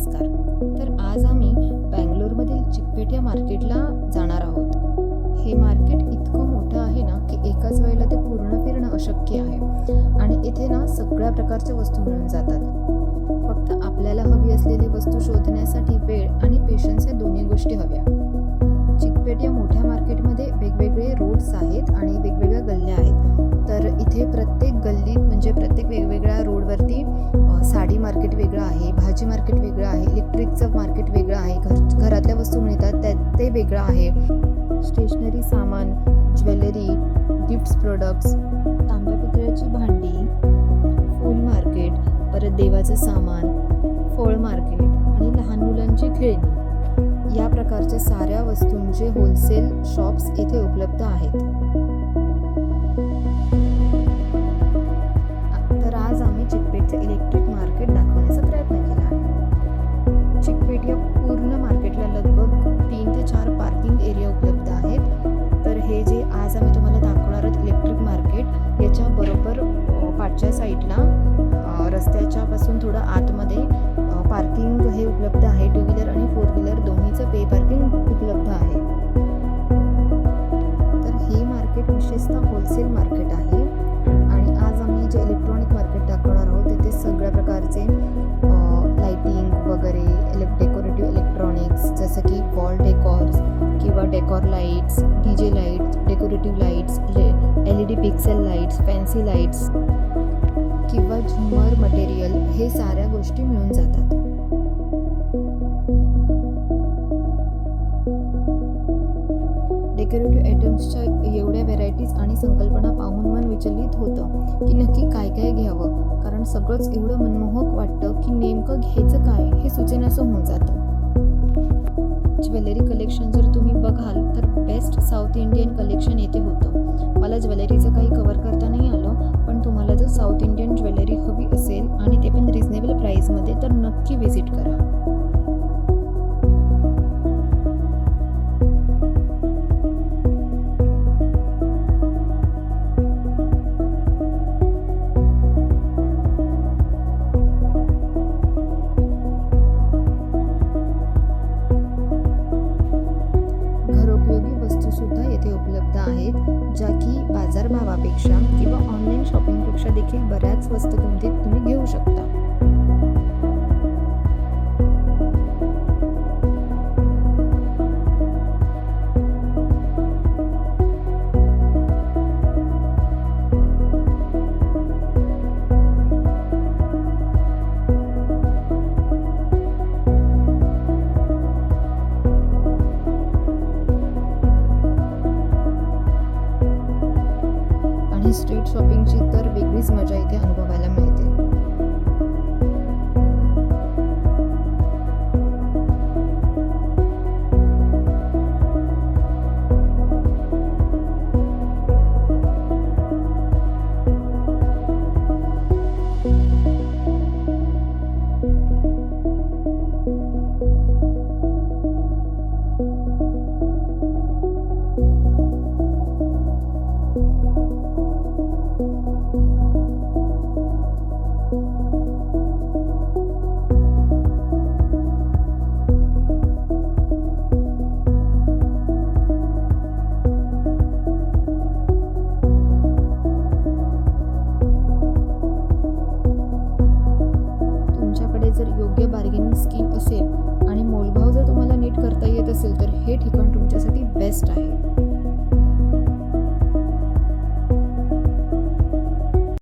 नमस्कार. तर आज आम्ही बँगलोरमधील चिकपेट या मार्केटला जाणार आहोत. हे मार्केट इतकं मोठं आहे ना की एकाच वेळेला ते पूर्ण फिरणं अशक्य आहे. आणि इथे ना सगळ्या प्रकारच्या वस्तू मिळून जातात. फक्त आपल्याला हवी असलेली वस्तू शोधण्यासाठी वेळ आणि पेशन्स या दोन्ही गोष्टी हव्या. इलेक्ट्रिकचं मार्केट वेगळं आहे. घर घरातल्या वस्तू मिळतात त्या ते वेगळं आहे. स्टेशनरी सामान ज्वेलरी गिफ्ट्स प्रोडक्ट्स तांब्या पितळ्याची भांडी फूल मार्केट परत देवाचं सामान फळ मार्केट आणि लहान मुलांची खेळणी. या प्रकारच्या साऱ्या वस्तूंचे होलसेल शॉप्स इथे उपलब्ध आहेत. हे उपलब्ध आहे. टू व्हीलर आणि फोर व्हीलर दोन्हीचं पे पार्किंग उपलब्ध आहे. तर हे मार्केट विशेषतः होलसेल मार्केट आहे. आणि आज आम्ही जे इलेक्ट्रॉनिक मार्केट दाखवणार आहोत तिथे सगळ्या प्रकारचे लाइटिंग वगैरे इलेक् डेकोरेटिव्ह इलेक्ट्रॉनिक्स जसं की वॉल डेकॉर्स किंवा decor lights D J lights decorative lights L E D pixel lights fancy lights किंवा झुमर मटेरियल हे साऱ्या गोष्टी मिळून जातात. डेकोरेटिव्ह आयटम्सच्या एवढ्या व्हेरायटीज आणि संकल्पना पाहून मन विचलित होतं की नक्की काय काय घ्यावं. कारण सगळंच एवढं मनमोहक वाटतं की नेमकं घ्यायचं काय हे सुचेनासं होऊन जातं. ज्वेलरी कलेक्शन जर तुम्ही बघाल तर बेस्ट साऊथ इंडियन कलेक्शन येथे होतं. मला ज्वेलरीचं काही कवर करता नाही आलं पण तुम्हाला जर साऊथ इंडियन ज्वेलरी हवी असेल आणि ते पण रिझनेबल प्राईसमध्ये तर नक्की व्हिजिट करा. सुद्धा येथे उपलब्ध आहेत ज्या की बाजारभावापेक्षा किंवा ऑनलाईन शॉपिंगपेक्षा देखील बऱ्याच वस्तू किमतीत तुम्ही घेऊ शकता. आणि स्ट्रीट शॉपिंगची तर वेगळीच मजा इथे अनुभवायला मिळते. stay.